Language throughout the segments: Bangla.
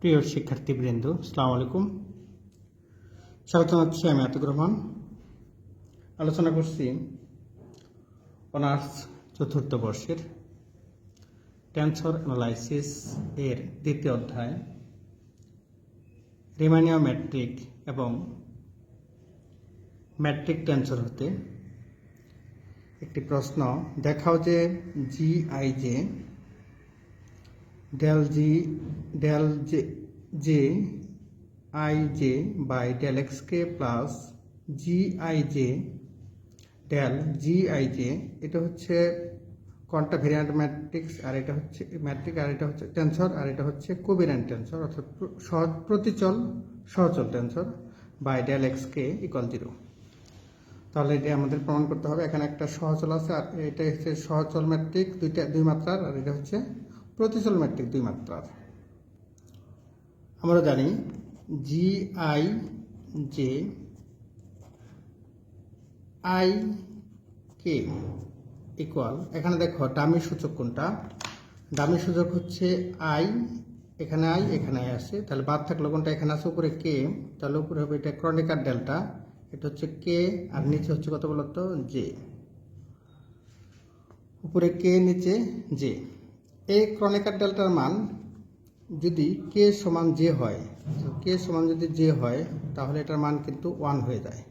প্রিয় শিক্ষার্থীবৃন্দ সালাম আলাইকুম। স্বাগত জানাচ্ছি আমি আতিক রহমান। আলোচনা করছি অনার্স চতুর্থ বর্ষের ট্যান্সর অ্যানালাইসিস এর দ্বিতীয় অধ্যায়, রিমানিয়া ম্যাট্রিক এবং ম্যাট্রিক টেন্সর হতে একটি প্রশ্ন। দেখাও যে G I J del j, j i j by del x k plus g i j del g i j এটা হচ্ছে কোয়ান্টা ভেরিয়েন্ট ম্যাট্রিক্স আর এটা হচ্ছে ম্যাট্রিক আর এটা হচ্ছে টেনসর আর এটা হচ্ছে কোভিরেন্ট টেনসর অর্থাৎ সহজ প্রতিচল সহচল tensor by del X K equal zero তাহলে এটা আমাদের প্রমাণ করতে হবে এখানে একটা সহচল আছে আর এটা হচ্ছে সহচল ম্যাট্রিক দুইটা দুই মাত্রার আর এটা হচ্ছে প্রতিচল ম্যাট্রিক দুই মাত্রার আমরা জানি G I J I K equal এখানে দেখো ডামি সূচক কোনটা? ডামি সূচক হচ্ছে আই এখানে আই এখানে আই আছে। তাহলে বাদ থাকল কোনটা? এখানে আছে উপরে কে তাহলে উপরে হবে এটা ক্রনিকার ডেল্টা এটা হচ্ছে কে আর নিচে হচ্ছে কত বলতো? জে উপরে কে নিচে জে এই ক্রনিকার ডেল্টার মান যদি কে সমান জে হয় কে সমান যদি জে হয়, তাহলে এটার মান কিন্তু ওয়ান হয়ে যায়।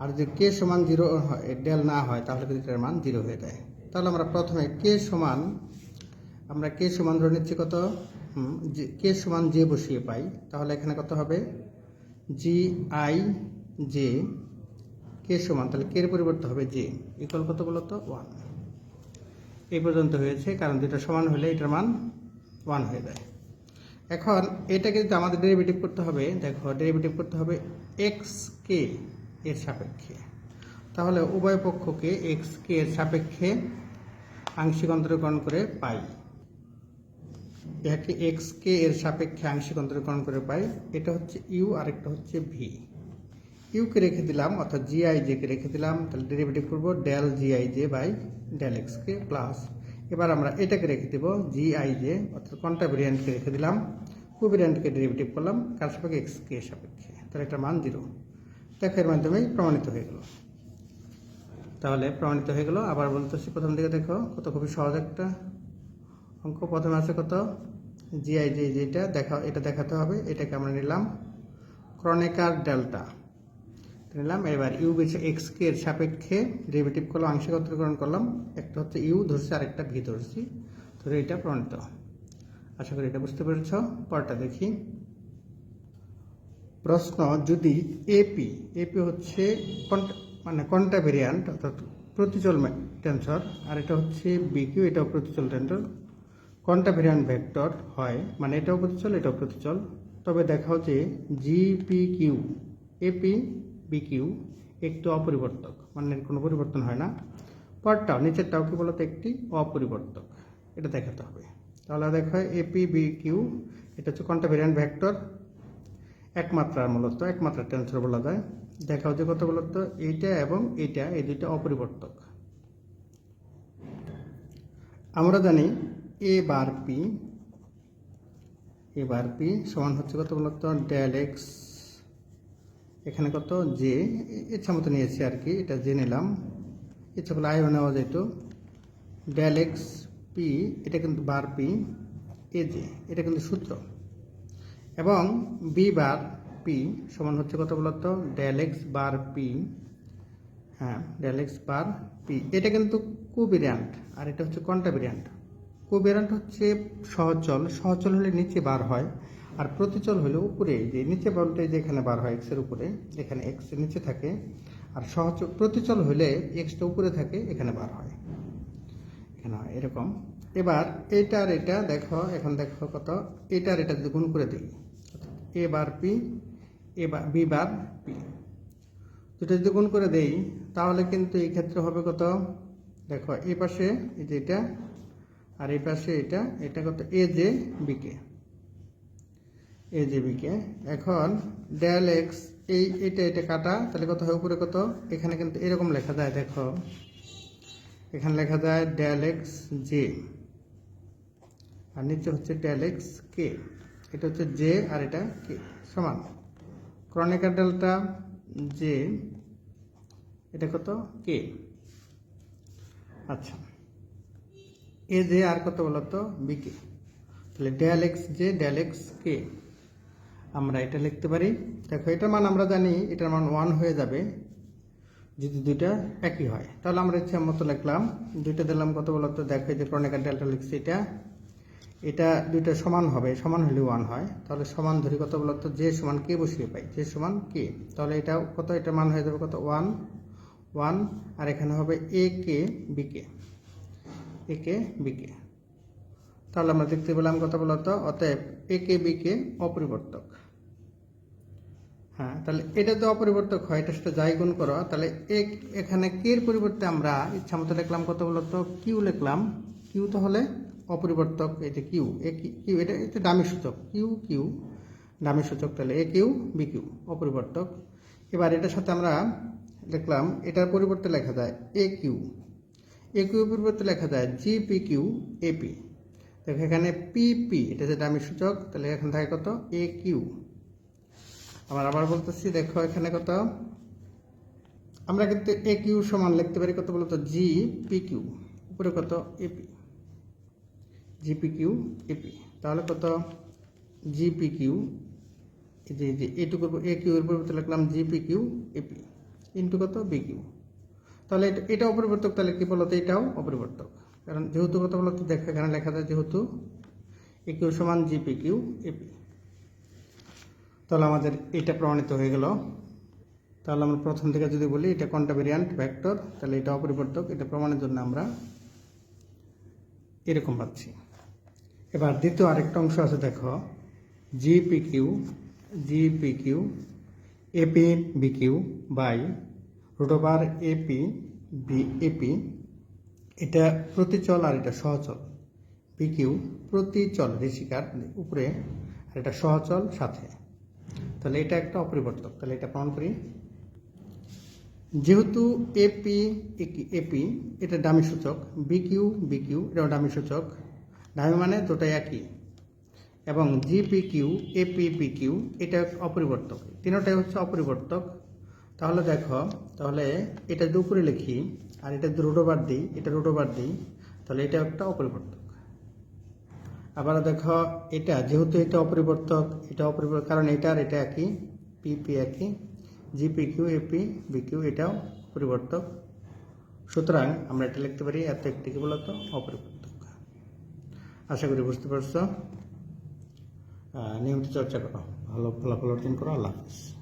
আর যদি কে সমান জিরো হয় ডেল না হয়, তাহলে কিন্তু এটার মান জিরো হয়ে যায়। তাহলে আমরা প্রথমে কে সমান, আমরা কে সমান ধরে নিচ্ছি কত? কে সমান জে বসিয়ে পাই। তাহলে এখানে কত হবে? জি আই জে কে সমান, তাহলে কে এর পরিবর্তে হবে জে ইকুয়াল কত বলতো? ওয়ান এই পর্যন্ত হয়েছে, কারণ দুটো সমান হলে এটার মান ওয়ান হয়ে যায়। এখন এটাকে যদি আমাদের ডেরিভেটিভ করতে হবে, দেখো ডেরিভেটিভ করতে হবে এক্স কে এর সাপেক্ষে। তাহলে উভয় পক্ষকে এক্স কে এর সাপেক্ষে আংশিক অন্তরীকরণ করে পাই। এটাকে এক্স কে এর সাপেক্ষে আংশিক অন্তরীকরণ করে পাই। এটা হচ্ছে ইউ আর একটা হচ্ছে ভি ইউকে রেখে দিলাম, অর্থাৎ জিআই জে কে রেখে দিলাম, তাহলে ডেরিভেটিভ করব del G I J by del X K plus এবার আমরা এটাকে রেখে দেব জিআই জে অর্থাৎ কোনটা ভেরিয়েন্টকে রেখে দিলাম কোভেরিয়েন্টকে ডেরিভেটিভ করলাম কার সাপেক্ষে এক্স কে সাপেক্ষে, তাহলে এটা মান জিরো দেখো এর মাধ্যমেই প্রমাণিত হয়ে গেল। তাহলে প্রমাণিত হয়ে গেল, আবার বলতেছি প্রথম দিকে দেখো, কত খুবই সহজ একটা অঙ্ক। প্রথমে আছে কত? জিআই জে যেটা দেখা, এটা দেখাতে হবে, এটাকে আমরা নিলাম। Kronecker delta. নিলাম। এবার ইউ বেছে এক্স কে এর সাপেক্ষে ডেরিভেটিভ করলাম আংশিক অন্তরীকরণ করলাম। একটা হচ্ছে ইউ, ধরছি আর একটা ভি ধরছি। ধরে এটা প্রণীত আশা করি এটা বুঝতে পেরেছ। পরটা দেখি। প্রশ্ন, যদি এপি এপি হচ্ছে মানে কন্টা ভেরিয়ান্ট অর্থাৎ প্রতিচল টেন্সর আর এটা হচ্ছে বিকিউ এটাও প্রতিচল টেন্সর কন্টা ভেরিয়ান্ট ভেক্টর হয় মানে এটাও প্রতিচল এটাও প্রতিচল। তবে দেখাও যে জিপি কিউ এপি বিকিউ একটি অপরিবর্তক মানে কোনো পরিবর্তন হয় না। পরটাও নিচেরটাও কি বলতো একটি অপরিবর্তক। এটা দেখাতে হবে। তাহলে দেখো এপি বি কিউ এটা হচ্ছে কন্টা ভেরিয়ান্ট ভেক্টর। একমাত্রার মূলত একমাত্রা টেন্সর বলা যায়। দেখাও যে কত বলতো, এইটা এবং এইটা, এই দুইটা অপরিবর্তক। আমরা জানি এ bar P A bar P সমান হচ্ছে কত বলতো? ডেল এক্স এখানে কত? জে ইচ্ছা মতো নিয়েছি আর কি, এটা জে নিলাম। ইচ্ছা করলে আয়ও নেওয়া যেত ডেল এক্স পি এটা কিন্তু বার পি এ জে এটা কিন্তু সূত্র। এবং বি বার পি সমান হচ্ছে কত বলতো? ডেল এক্স বার পি হ্যাঁ ডেল এক্স বার পি এটা কিন্তু কোভেরিয়ান্ট আর এটা হচ্ছে কন্টাভেরিয়ান্ট কোভেরিয়ান্ট হচ্ছে সহচল সহচল হলে নিচে বার হয়। আর প্রতিচল হলে উপরে যে নিচে বলতে যেখানে বার হয় এক্সের উপরে, এখানে এক্স নিচে থাকে। আর সহজ প্রতিচল হলে এক্সটা উপরে থাকে, এখানে বার হয়। এখানে হয়, এরকম। এবার এটা আর এটা দেখো, এখন দেখো কত। এটা আর এটা যদি গুণ করে দিই A bar P A bar B bar P দুটো যদি করে দেই, তাহলে কিন্তু এই ক্ষেত্রে হবে কত? দেখো, এই পাশে এই যে এটা, আর এই পাশে এটা এটা কত? A J bike A J বিকে এখন ডেল এক্স এই, এটা এটা কাটা, তাহলে কত হয়? উপরে কত? এখানে কিন্তু এরকম লেখা যায়, দেখো। এখানে লেখা যায় ডেল এক্স জে আর নিচে হচ্ছে ডেল এক্স কে এটা হচ্ছে জে আর এটা কে সমান। ক্রনিকার ডেল্টা জে এটা কত? কে আচ্ছা। এ জে আর কত বলতো? বিকে তাহলে del X J del X K আমরা এটা লিখতে পারি। দেখো, এটার মান আমরা জানি, এটার মান ওয়ান হয়ে যাবে যদি দুইটা একই হয়। তাহলে আমরা ইচ্ছা মতো লিখলাম, দুইটা দিলাম কত বলতো দেখো যে ক্রনিকার ডেল্টা লিখছি এটা। এটা দুইটা সমান হবে, সমান হলে ওয়ান হয়। তাহলে সমান ধরি কত বলতো যে সমান কে বসিয়ে পাই? যে সমান কে? তাহলে এটা কত? এটা মান হয়ে যাবে কত? ওয়ান ওয়ান আর এখানে হবে এ কে বিকে এ কে বিকে তাহলে আমরা দেখতে পেলাম কত বলতো অতএব এ কে বিকে অপরিবর্তক। হ্যাঁ তাহলে এটা তো অপরিবর্তক হয় এটার সাথে যাই গুণ করো। তাহলে এক এখানে কে এর পরিবর্তে আমরা ইচ্ছা মতো লিখলাম? কত বলতো কিউ লিখলাম। কিউ তো হলে অপরিবর্তক, এই যে কিউ এ কিউ এটা এটা দামি সূচক। কিউ কিউ দামি সূচক, তাহলে এ কিউ বি কিউ অপরিবর্তক। এবার এটার সাথে আমরা লিখলাম, এটার পরিবর্তে লেখা যায় এ কিউ এ কিউ পরিবর্তে লেখা যায় জি পি কিউ এপি দেখো এখানে পি পি এটা যে দামি সূচক, তাহলে এখানে থাকে কত? এ কিউ আবার আবার বলতেছি, দেখো এখানে কত? আমরা কিন্তু এ কিউ সমান লিখতে পারি কত বলতো? জি পি কিউ উপরে কত? এপি জিপি কিউ এপি তাহলে কত? জিপি কিউ যে যে, এটুকু এ কিউ এর পরিবর্তে লিখলাম G P Q A P into কত? বি কিউ তাহলে এটা এটা অপরিবর্তক, তাহলে কি বলতো? এটাও অপরিবর্তক, কারণ যেহেতু কত বলতো? দেখো এখানে লেখা যায় যেহেতু এ কিউ সমান G P Q A P তাহলে আমাদের এটা প্রমাণিত হয়ে গেল। তাহলে আমরা প্রথম থেকে যদি বলি, এটা কোনটা ভেরিয়ান্ট ভেক্টর তাহলে এটা অপরিবর্তক, এটা প্রমাণের জন্য আমরা এরকম পাচ্ছি। এবার দ্বিতীয় আরেকটা অংশ আছে, দেখো G P Q G P Q A P B Q by root A P B A P এটা প্রতিচল আর এটা সহচল। পি কিউ প্রতিচল, ঋষিকার, উপরে, আর এটা সহচল, সাথে। তাহলে এটা একটা অপরিবর্তক। তাহলে এটা প্রমাণ করি। যেহেতু এপি এপি এটা ডামি সূচক বিকিউ বিকিউ এটাও ডামি সূচক। ডামি মানে দুটাই একই। এবং জিপি কিউ এপি পিকিউ এটা অপরিবর্তক। তিনটাই হচ্ছে অপরিবর্তক। তাহলে দেখো, তাহলে এটা যদি উপরে লিখি, আর এটা রোডোবার দিই, এটা রোডোবার দিই, তাহলে এটা একটা অপরিবর্তক। আবার দেখো, এটা, যেহেতু এটা অপরিবর্তক এটা অপরিবর্তক, কারণ এটা আর এটা একই পিপি একই জিপি কিউ এপি বিকিউ এটাও পরিবর্তক। সুতরাং আমরা এটা লিখতে পারি, এত একটি কি বলতো? অপরিবর্তক। আশা করি বুঝতে পারছ। নিয়মিত চর্চা করো। ভালো ফলাফল অর্জন করো। আল্লাহ হাফিজ।